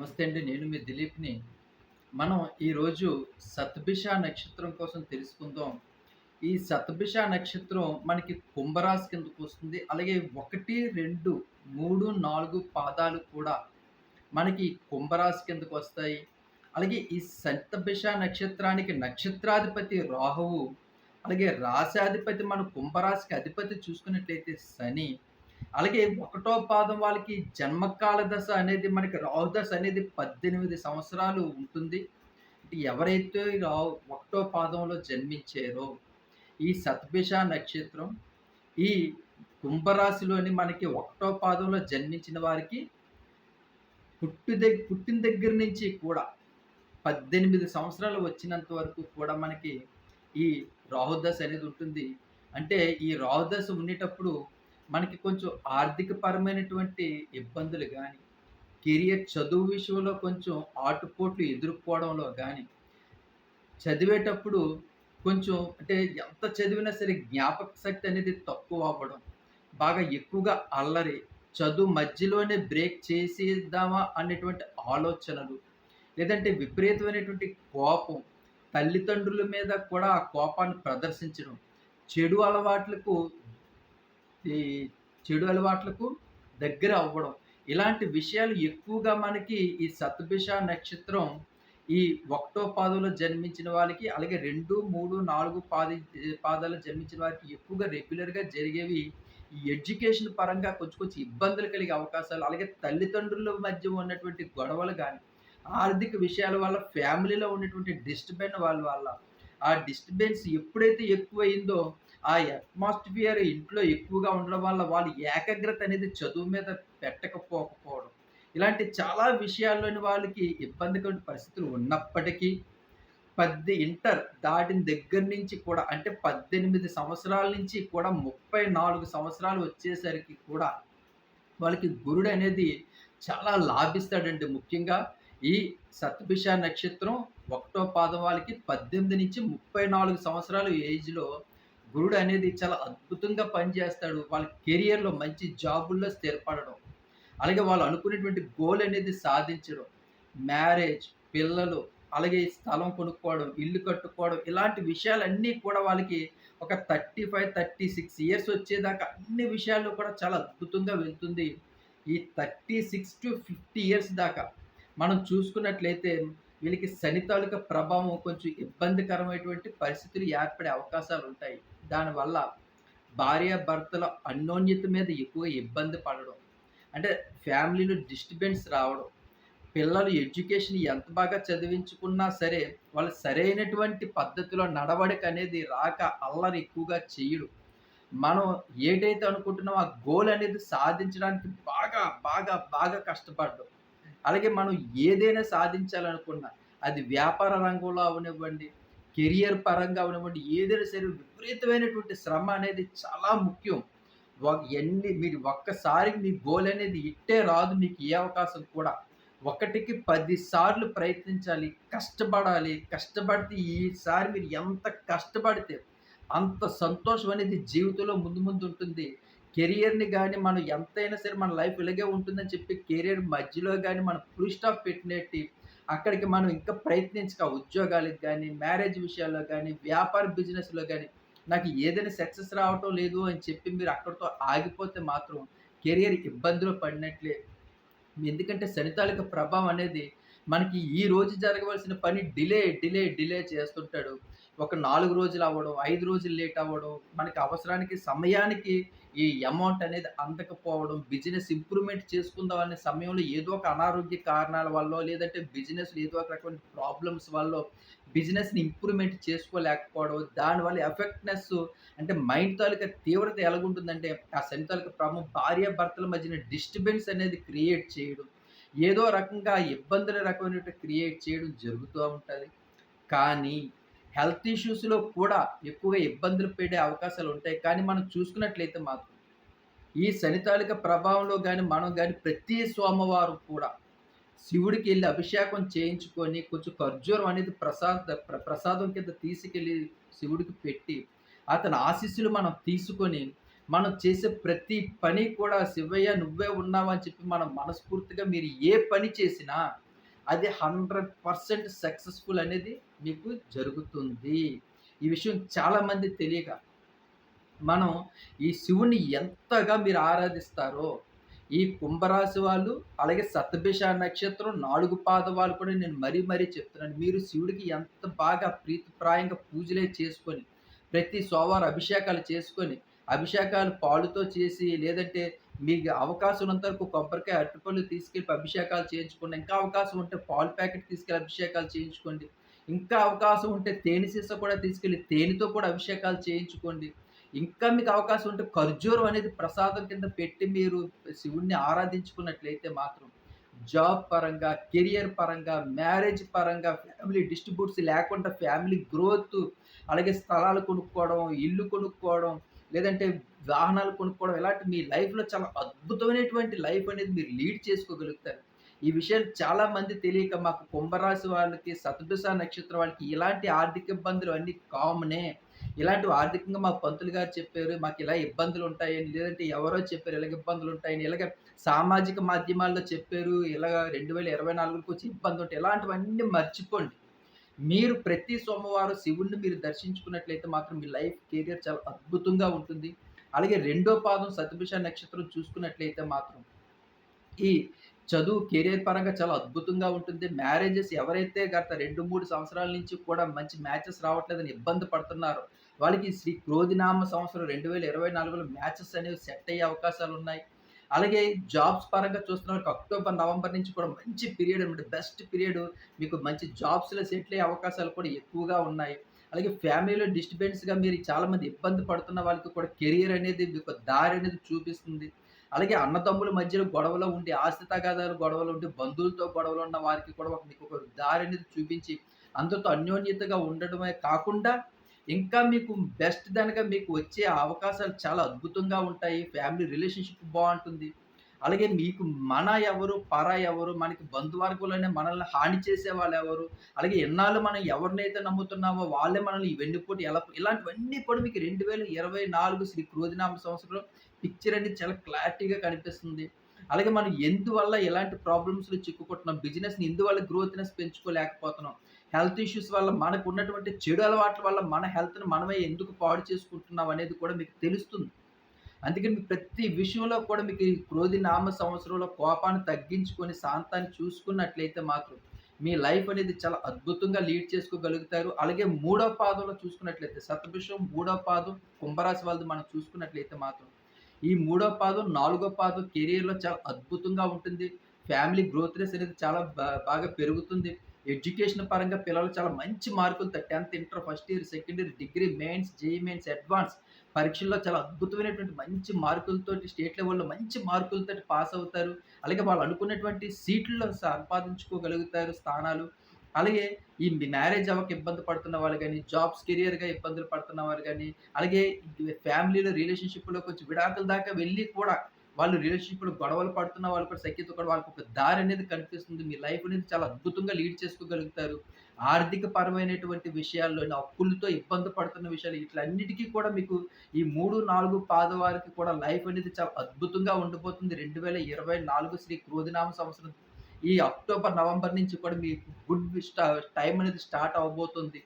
నమస్తే అండి నేను మీ దిలీప్ని. మనం ఈరోజు సత్భిష నక్షత్రం కోసం తెలుసుకుందాం. ఈ సత్భిష నక్షత్రం మనకి కుంభరాశి కిందకు వస్తుంది. అలాగే ఒకటి రెండు మూడు నాలుగు పాదాలు కూడా మనకి కుంభరాశి కిందకు వస్తాయి. అలాగే ఈ సత్భిష నక్షత్రానికి నక్షత్రాధిపతి రాహువు అలాగే రాశాధిపతి మన కుంభరాశికి అధిపతి చూసుకున్నట్లయితే శని. అలాగే ఒకటో పాదం వాళ్ళకి జన్మకాల దశ అనేది మనకి రాహు దశ అనేది పద్దెనిమిది సంవత్సరాలు ఉంటుంది. ఎవరైతే రావు ఒకటో పాదంలో జన్మించారో ఈ సత్భిష నక్షత్రం ఈ కుంభరాశిలోని మనకి ఒకటో పాదంలో జన్మించిన వారికి పుట్టు దగ్గర పుట్టిన దగ్గర నుంచి కూడా పద్దెనిమిది సంవత్సరాలు వచ్చినంత వరకు కూడా మనకి ఈ రాహుదశ అనేది ఉంటుంది. అంటే ఈ రాహుదశ ఉండేటప్పుడు మనకి కొంచెం ఆర్థిక పరమైనటువంటి ఇబ్బందులు కానీ కెరియర్ చదువు విషయంలో కొంచెం ఆటుపోట్లు ఎదుర్కోవడంలో కానీ చదివేటప్పుడు కొంచెం అంటే ఎంత చదివినా సరే జ్ఞాపక శక్తి అనేది తక్కువ అవ్వడం బాగా ఎక్కువగా అల్లరి చదువు మధ్యలోనే బ్రేక్ చేసేద్దామా అనేటువంటి ఆలోచనలు లేదంటే విపరీతమైనటువంటి కోపం తల్లిదండ్రుల మీద కూడా ఆ కోపాన్ని ప్రదర్శించడం చెడు అలవాట్లకు ఈ చెడు అలవాట్లకు దగ్గర అవ్వడం. ఇలాంటి విషయాలు ఎక్కువగా మనకి ఈ సత్భిష నక్షత్రం ఈ ఒకటో పాదంలో జన్మించిన వాళ్ళకి అలాగే రెండు మూడు నాలుగు పాది పాదాలు జన్మించిన వారికి ఎక్కువగా రెగ్యులర్గా జరిగేవి ఈ ఎడ్యుకేషన్ పరంగా కొంచెం కొంచెం ఇబ్బందులు కలిగే అవకాశాలు అలాగే తల్లిదండ్రుల మధ్య ఉన్నటువంటి గొడవలు కానీ ఆర్థిక విషయాల వల్ల ఫ్యామిలీలో ఉన్నటువంటి డిస్టర్బెన్స్ వాళ్ళ వల్ల ఆ డిస్టర్బెన్స్ ఎప్పుడైతే ఎక్కువైందో ఆ అట్మాస్ఫియర్ ఇంట్లో ఎక్కువగా ఉండడం వల్ల వాళ్ళు ఏకాగ్రత అనేది చదువు మీద పెట్టకపోకపోవడం. ఇలాంటి చాలా విషయాల్లోని వాళ్ళకి ఇబ్బందికరమైన పరిస్థితులు ఉన్నప్పటికీ పద్ది ఇంటర్ దాటిన దగ్గర నుంచి కూడా అంటే పద్దెనిమిది సంవత్సరాల నుంచి కూడా ముప్పై నాలుగు సంవత్సరాలు వచ్చేసరికి కూడా వాళ్ళకి గురుడు అనేది చాలా లాభిస్తాడండి. ముఖ్యంగా ఈ సత్భిష నక్షత్రం ఒకటో పాదం వాళ్ళకి పద్దెనిమిది నుంచి ముప్పై నాలుగు సంవత్సరాలు ఏజ్లో గురుడు అనేది చాలా అద్భుతంగా పనిచేస్తాడు. వాళ్ళ కెరియర్లో మంచి జాబుల్లో స్థిరపడడం. అలాగే వాళ్ళు అనుకునేటువంటి గోల్ అనేది సాధించడం. మ్యారేజ్ పిల్లలు అలాగే స్థలం కొనుక్కోవడం ఇల్లు కట్టుకోవడం ఇలాంటి విషయాలన్నీ కూడా వాళ్ళకి ఒక thirty five thirty six years వచ్చేదాకా అన్ని విషయాల్లో కూడా చాలా అద్భుతంగా వెళ్తుంది. ఈ thirty six to fifty years దాకా మనం చూసుకున్నట్లయితే వీళ్ళకి శని తాలూకా ప్రభావం కొంచెం ఇబ్బందికరమైనటువంటి పరిస్థితులు ఏర్పడే అవకాశాలు ఉంటాయి. దానివల్ల భార్య భర్తల అన్యోన్యత మీద ఎక్కువ ఇబ్బంది పడడం అంటే ఫ్యామిలీలో డిస్టర్బెన్స్ రావడం పిల్లలు ఎడ్యుకేషన్ ఎంత బాగా చదివించుకున్నా సరే వాళ్ళు సరైనటువంటి పద్ధతిలో నడవడిక అనేది రాక అల్లరి ఎక్కువగా చేయడు. మనం ఏదైతే అనుకుంటున్నామో ఆ గోల్ అనేది సాధించడానికి బాగా బాగా బాగా కష్టపడ్డం. అలాగే మనం ఏదైనా సాధించాలనుకున్నా అది వ్యాపార రంగంలో అవనివ్వండి కెరియర్ పరంగా ఉన్నటువంటి ఏదైనా సరే విపరీతమైనటువంటి శ్రమ అనేది చాలా ముఖ్యం. ఎన్ని మీరు ఒక్కసారి మీ గోల్ అనేది ఇట్టే రాదు మీకు ఏ అవకాశం కూడా. ఒకటికి పదిసార్లు ప్రయత్నించాలి కష్టపడాలి. కష్టపడితే ఈసారి మీరు ఎంత కష్టపడితే అంత సంతోషం అనేది జీవితంలో ముందు ముందు ఉంటుంది. కెరియర్ని కానీ మనం ఎంతైనా సరే మన లైఫ్ ఇలాగే ఉంటుందని చెప్పి కెరియర్ మధ్యలో కానీ మనం ఫుల్ స్టాప్ పెట్టినట్టు అక్కడికి మనం ఇంకా ప్రయత్నించక ఉద్యోగాలకు కానీ మ్యారేజ్ విషయాల్లో కానీ వ్యాపార బిజినెస్లో కానీ నాకు ఏదైనా సక్సెస్ రావటం లేదు అని చెప్పి మీరు అక్కడితో ఆగిపోతే మాత్రం కెరియర్ ఇబ్బందులు పడినట్లే. ఎందుకంటే శనితాలిక ప్రభావం అనేది మనకి ఈ రోజు జరగవలసిన పని డిలే డిలే డిలే చేస్తుంటాడు. ఒక నాలుగు రోజులు అవ్వడం ఐదు రోజులు లేట్ అవ్వడం మనకి అవసరానికి సమయానికి ఈ అమౌంట్ అనేది అందకపోవడం బిజినెస్ ఇంప్రూవ్మెంట్ చేసుకుందాం అనే సమయంలో ఏదో ఒక అనారోగ్య కారణాల వల్ల లేదంటే బిజినెస్ ఏదో ఒక రకమైన ప్రాబ్లమ్స్ వల్ల బిజినెస్ని ఇంప్రూవ్మెంట్ చేసుకోలేకపోవడం దానివల్ల ఎఫెక్ట్నెస్ అంటే మైండ్ తాలూకా తీవ్రత ఎలాగుంటుందంటే ఆ శని తాలూకా ప్రాబ్లం భార్య భర్తల మధ్యన డిస్టర్బెన్స్ అనేది క్రియేట్ చేయడం ఏదో రకంగా ఇబ్బందుల రకమైనటువంటి క్రియేట్ చేయడం జరుగుతూ ఉంటుంది. కానీ హెల్త్ ఇష్యూస్లో కూడా ఎక్కువగా ఇబ్బందులు పెట్టే అవకాశాలు ఉంటాయి. కానీ మనం చూసుకున్నట్లయితే మాత్రం ఈ శనితాళిక ప్రభావంలో కానీ మనం కానీ ప్రతి సోమవారం కూడా శివుడికి వెళ్ళి అభిషేకం చేయించుకొని కొంచెం ఖర్జూరం అనేది ప్రసాద ప్రసాదం కింద తీసుకెళ్ళి శివుడికి పెట్టి అతని ఆశీస్సులు మనం తీసుకొని మనం చేసే ప్రతి పని కూడా శివయ్య నువ్వే ఉన్నావు అని చెప్పి మనం మనస్ఫూర్తిగా మీరు ఏ పని చేసినా అది హండ్రెడ్ పర్సెంట్ సక్సెస్ఫుల్ అనేది మీకు జరుగుతుంది. ఈ విషయం చాలామంది తెలియక మనం ఈ శివుని ఎంతగా మీరు ఆరాధిస్తారో ఈ కుంభరాశి వాళ్ళు అలాగే సతభిష నక్షత్రం నాలుగు పాదవాళ్ళు కూడా నేను మరీ మరీ చెప్తున్నాను. మీరు శివుడికి ఎంత బాగా ప్రీతిప్రాయంగా పూజలే చేసుకొని ప్రతి సోమవారం అభిషేకాలు చేసుకొని అభిషేకాలు పాలుతో చేసి లేదంటే మీకు అవకాశం ఉన్నంత వరకు కొబ్బరికాయ అరటిపళ్ళు తీసుకెళ్ళి అభిషేకాలు చేయించుకోండి. ఇంకా అవకాశం ఉంటే పాలు ప్యాకెట్ తీసుకెళ్ళి అభిషేకాలు చేయించుకోండి. ఇంకా అవకాశం ఉంటే తేనె సీస కూడా తీసుకెళ్ళి తేనెతో కూడా అభిషేకాలు చేయించుకోండి. ఇంకా మీకు అవకాశం ఉంటే ఖర్జూరం అనేది ప్రసాదం కింద పెట్టి మీరు శివుణ్ణి ఆరాధించుకున్నట్లయితే మాత్రం జాబ్ పరంగా కెరియర్ పరంగా మ్యారేజ్ పరంగా ఫ్యామిలీ డిస్ట్రిబ్యూట్స్ లేకుండా ఫ్యామిలీ గ్రోత్ అలాగే స్థలాలు కొనుక్కోవడం ఇల్లు కొనుక్కోవడం లేదంటే వాహనాలు కొనుక్కోవడం ఇలాంటి మీ లైఫ్లో చాలా అద్భుతమైనటువంటి లైఫ్ అనేది మీరు లీడ్ చేసుకోగలుగుతారు. ఈ విషయాలు చాలా మంది తెలియక మాకు కుంభరాశి వాళ్ళకి సతభిష నక్షత్రం వాళ్ళకి ఇలాంటి ఆర్థిక ఇబ్బందులు అన్నీ కామనే. ఇలాంటి ఆర్థికంగా మా పంతులు గారు చెప్పారు మాకు ఇలా ఇబ్బందులు ఉంటాయని లేదంటే ఎవరో చెప్పారు ఇలాగ ఇబ్బందులు ఉంటాయని ఇలాగ సామాజిక మాధ్యమాల్లో చెప్పారు ఇలాగ రెండు వేల ఇరవై నాలుగుకి వచ్చి ఇబ్బంది ఉంటాయి. ఇలాంటివన్నీ మర్చిపోండి. మీరు ప్రతి సోమవారం శివుణ్ణి మీరు దర్శించుకున్నట్లయితే మాత్రం మీ లైఫ్ కెరియర్ చాలా అద్భుతంగా ఉంటుంది. అలాగే రెండో పాదం సతభిష నక్షత్రం చూసుకున్నట్లయితే మాత్రం ఈ చదువు కెరియర్ పరంగా చాలా అద్భుతంగా ఉంటుంది. మ్యారేజెస్ ఎవరైతే గత రెండు మూడు సంవత్సరాల నుంచి కూడా మంచి మ్యాచెస్ రావట్లేదని ఇబ్బంది పడుతున్నారో వాళ్ళకి శ్రీ క్రోధినామ సంవత్సరం రెండు వేల ఇరవై నాలుగులో మ్యాచెస్ అనేవి సెట్ అయ్యే అవకాశాలు ఉన్నాయి. అలాగే జాబ్స్ పరంగా చూస్తున్న వాళ్ళకి అక్టోబర్ నవంబర్ నుంచి కూడా మంచి పీరియడ్ అనమాట బెస్ట్ పీరియడ్ మీకు మంచి జాబ్స్లో సెటిల్ అయ్యే అవకాశాలు కూడా ఎక్కువగా ఉన్నాయి. అలాగే ఫ్యామిలీలో డిస్టర్బెన్స్గా మీరు చాలామంది ఇబ్బంది పడుతున్న వాళ్ళకి కూడా కెరియర్ అనేది మీకు దారి అనేది చూపిస్తుంది. అలాగే అన్నదమ్ముల మధ్యలో గొడవలు ఉండి ఆస్తి తగాదాలు గొడవలు ఉండి బంధువులతో గొడవలు ఉన్న వారికి కూడా ఒక మీకు ఒక దారి అనేది చూపించి అందరితో అన్యోన్యతగా ఉండడమే కాకుండా ఇంకా మీకు బెస్ట్ దానిగా మీకు వచ్చే అవకాశాలు చాలా అద్భుతంగా ఉంటాయి. ఫ్యామిలీ రిలేషన్షిప్ బాగుంటుంది. అలాగే మీకు మన ఎవరు పరా ఎవరు మనకి బంధువర్గంలోనే మనల్ని హాని చేసే వాళ్ళు ఎవరు అలాగే ఎన్నాళ్ళు మనం ఎవరినైతే నమ్ముతున్నామో వాళ్ళే మనల్ని వెన్నుపోటు ఎలా ఇలాంటివన్నీ కూడా మీకు రెండు వేల ఇరవై నాలుగు శ్రీ క్రోధినామ సంవత్సరంలో పిక్చర్ అనేది చాలా క్లారిటీగా కనిపిస్తుంది. అలాగే మనం ఎందువల్ల ఎలాంటి ప్రాబ్లమ్స్లో చిక్కుకుంటున్నాం? బిజినెస్ని ఎందువల్ల గ్రోత్నెస్ పెంచుకోలేకపోతున్నాం? హెల్త్ ఇష్యూస్ వల్ల మనకు ఉన్నటువంటి చెడు అలవాట్ల వల్ల మన హెల్త్ని మనమే ఎందుకు పాడు చేసుకుంటున్నాం అనేది కూడా మీకు తెలుస్తుంది. అందుకని మీకు ప్రతి విషయంలో కూడా మీకు క్రోధి నామ సంవత్సరంలో కోపాన్ని తగ్గించుకొని శాంతాన్ని చూసుకున్నట్లయితే మాత్రం మీ లైఫ్ అనేది చాలా అద్భుతంగా లీడ్ చేసుకోగలుగుతారు. అలాగే మూడో పాదంలో చూసుకున్నట్లయితే శతభిషం మూడో పాదం కుంభరాశి వాళ్ళది మనం చూసుకున్నట్లయితే మాత్రం ఈ మూడో పాదం నాలుగో పాదం కెరియర్లో చాలా అద్భుతంగా ఉంటుంది. ఫ్యామిలీ గ్రోత్నెస్ అనేది చాలా బాగా పెరుగుతుంది. ఎడ్యుకేషన్ పరంగా పిల్లలు చాలా మంచి మార్కులతో tenth inter first year second year degree mains JEE mains advance పరీక్షల్లో చాలా అద్భుతమైనటువంటి మంచి మార్కులతో స్టేట్ లెవెల్లో మంచి మార్కులతో పాస్ అవుతారు. అలాగే వాళ్ళు అనుకున్నటువంటి సీట్లలో సంపాదించుకోగలుగుతారు స్థానాలు. అలాగే ఈ మ్యారేజ్ అవ్వక ఇబ్బంది పడుతున్న వాళ్ళు కానీ జాబ్స్ కెరియర్గా ఇబ్బందులు పడుతున్న వాళ్ళు కానీ అలాగే ఫ్యామిలీలో రిలేషన్షిప్లో కొంచెం విడాకుల దాకా వెళ్ళి కూడా వాళ్ళు రిలేషన్షిప్లో గొడవలు పడుతున్న వాళ్ళు కూడా సఖ్యత కూడా వాళ్ళకి ఒక దారి అనేది కనిపిస్తుంది. మీ లైఫ్ అనేది చాలా అద్భుతంగా లీడ్ చేసుకోగలుగుతారు. ఆర్థిక పరమైనటువంటి విషయాల్లో అప్పులతో ఇబ్బంది పడుతున్న విషయాలు ఇట్లన్నిటికీ కూడా మీకు ఈ మూడు నాలుగు పాదవారికి కూడా లైఫ్ అనేది చాలా అద్భుతంగా ఉండిపోతుంది. రెండు వేల ఇరవై నాలుగు శ్రీ క్రోధినామ సంవత్సరం ఈ అక్టోబర్ నవంబర్ నుంచి కూడా మీ గుడ్ స్టా టైం అనేది స్టార్ట్ అవబోతుంది.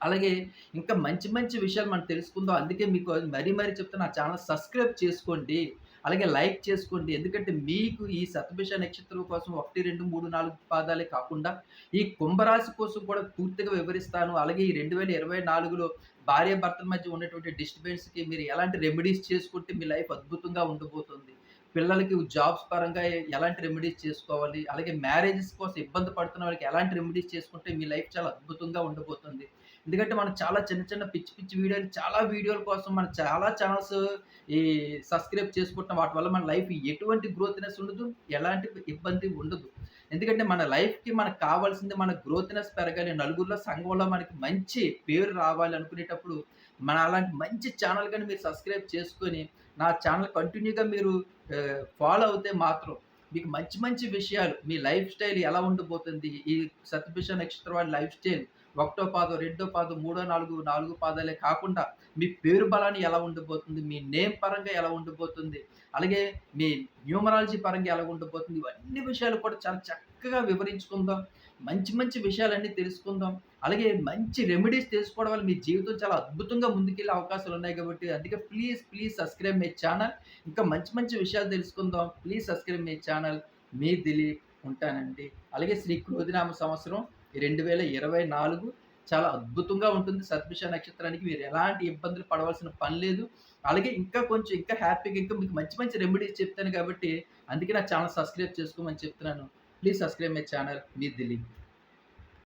అలాగే ఇంకా మంచి మంచి విషయాలు మనం తెలుసుకుందాం. అందుకే మీకు మరీ మరీ చెప్తే నా ఛానల్ సబ్స్క్రైబ్ చేసుకోండి. అలాగే లైక్ చేసుకోండి. ఎందుకంటే మీకు ఈ సతభిష నక్షత్రం కోసం ఒకటి రెండు మూడు నాలుగు పాదాలే కాకుండా ఈ కుంభరాశి కోసం కూడా పూర్తిగా వివరిస్తాను. అలాగే ఈ రెండు వేల ఇరవై నాలుగులో భార్య భర్తల మధ్య ఉన్నటువంటి డిస్టర్బెన్స్కి మీరు ఎలాంటి రెమెడీస్ చేసుకుంటే మీ లైఫ్ అద్భుతంగా ఉండబోతుంది. పిల్లలకి జాబ్స్ పరంగా ఎలాంటి రెమెడీస్ చేసుకోవాలి? అలాగే మ్యారేజెస్ కోసం ఇబ్బంది పడుతున్న వాళ్ళకి ఎలాంటి రెమెడీస్ చేసుకుంటే మీ లైఫ్ చాలా అద్భుతంగా ఉండబోతుంది. ఎందుకంటే మనం చాలా చిన్న చిన్న పిచ్చి పిచ్చి వీడియోలు చాలా వీడియోల కోసం మన చాలా ఛానల్స్ ఈ సబ్స్క్రైబ్ చేసుకుంటున్న వాటి వల్ల మన లైఫ్ ఎటువంటి గ్రోత్నెస్ ఉండదు ఎలాంటి ఇబ్బంది ఉండదు. ఎందుకంటే మన లైఫ్కి మనకు కావాల్సింది మన గ్రోత్నెస్ పెరగాలి. నలుగురిలో సంఘంలో మనకి మంచి పేరు రావాలి అనుకునేటప్పుడు మన అలాంటి మంచి ఛానల్ కానీ మీరు సబ్స్క్రైబ్ చేసుకొని నా ఛానల్ కంటిన్యూగా మీరు ఫాలో అవుతే మాత్రం మీకు మంచి మంచి విషయాలు మీ లైఫ్ స్టైల్ ఎలా ఉండబోతుంది ఈ సత్యభిష నక్షత్ర లైఫ్ స్టైల్ ఒకటో పాదం, రెండో పాదం, మూడో నాలుగు, నాలుగు పాదాలే కాకుండా మీ పేరు బలాన్ని ఎలా ఉండబోతుంది, మీ నేమ్ పరంగా ఎలా ఉండబోతుంది, అలాగే మీ న్యూమరాలజీ పరంగా ఎలా ఉండబోతుంది, ఇవన్నీ విషయాలు కూడా చాలా చక్కగా వివరించుకుందాం. మంచి మంచి విషయాలన్నీ తెలుసుకుందాం. అలాగే మంచి రెమెడీస్ తెలుసుకోవడం వల్ల మీ జీవితం చాలా అద్భుతంగా ముందుకెళ్ళే అవకాశాలు ఉన్నాయి కాబట్టి అందుకే please, please subscribe my channel. ఇంకా మంచి మంచి విషయాలు తెలుసుకుందాం. Please subscribe my channel. మీ దిలీప్ ఉంటానండి. అలాగే శ్రీ క్రోధినామ సంవత్సరం 2024 చాలా అద్భుతంగా ఉంటుంది. సత్భిష నక్షత్రానికి మీరు ఎలాంటి ఇబ్బందులు పడవలసిన పని లేదు. అలాగే ఇంకా కొంచెం ఇంకా హ్యాపీగా ఇంకా మీకు మంచి మంచి రెమెడీస్ చెప్తాను కాబట్టి అందుకే నా ఛానల్ సబ్స్క్రైబ్ చేసుకోమని చెప్తున్నాను. Please subscribe my channel. Me Dilip.